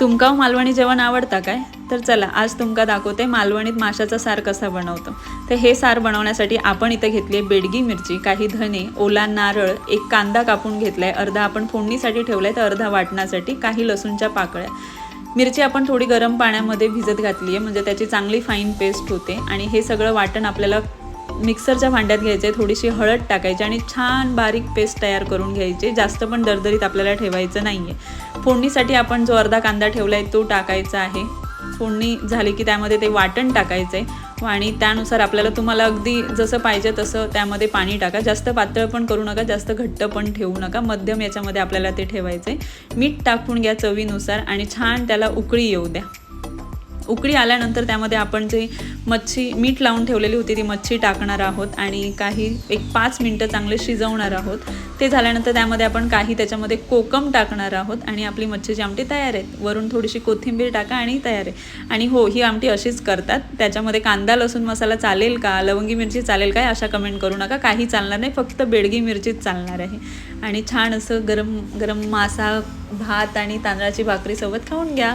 तुमका मालवणी जेवण आवडता काय? तर चला आज तुमका दाखवते मालवणीत माशाचा सार कसा बनवतो. तर हे सार बनवण्यासाठी आपण इथं घेतली आहे बेडगी मिरची काही धने ओला नारळ एक कांदा कापून घेतलाय अर्धा आपण फोडणीसाठी ठेवलाय तर अर्धा वाटण्यासाठी काही लसूणच्या पाकळ्या. मिरची आपण थोडी गरम पाण्यामध्ये भिजत घातली आहे म्हणजे त्याची चांगली फाईन पेस्ट होते आणि हे सगळं वाटण आपल्याला मिक्सरच्या भांड्यात घ्यायचे थोडीशी हळद टाकायची आणि छान बारीक पेस्ट तयार करून घ्यायची. जास्त पण दरदरीत आपल्याला ठेवायचं नाही आहे फोडणीसाठी आपण जो अर्धा कांदा ठेवला आहे तो टाकायचा आहे. फोडणी झाली की त्यामध्ये ते वाटण टाकायचं आहे आणि त्यानुसार आपल्याला तुम्हाला अगदी जसं पाहिजे तसं त्यामध्ये पाणी टाका. जास्त पातळ पण करू नका जास्त घट्ट पण ठेवू नका. मध्यम याच्यामध्ये आपल्याला ते ठेवायचं आहे मीठ टाकून घ्या चवीनुसार आणि छान त्याला उकळी येऊ द्या. उकळी आल्यानंतर त्यामध्ये आपण जे मच्छी मीठ लावून ठेवलेली होती ती मच्छी टाकणार आहोत आणि काही एक पाच मिनटं चांगले शिजवणार आहोत. ते झाल्यानंतर त्यामध्ये आपण काही त्याच्यामध्ये कोकम टाकणार आहोत आणि आपली मच्छीची आमटी तयार आहे. वरून थोडीशी कोथिंबीर टाका आणि तयार आहे. आणि हो ही आमटी अशीच करतात. त्याच्यामध्ये कांदा लसूण मसाला चालेल का? लवंगी मिरची चालेल काय? अशा कमेंट करू नका. काही चालणार नाही. फक्त बेडगी मिरचीच चालणार आहे. आणि छान असं गरम गरम मासा भात आणि तांदळाची भाकरी सोबत खाऊन घ्या.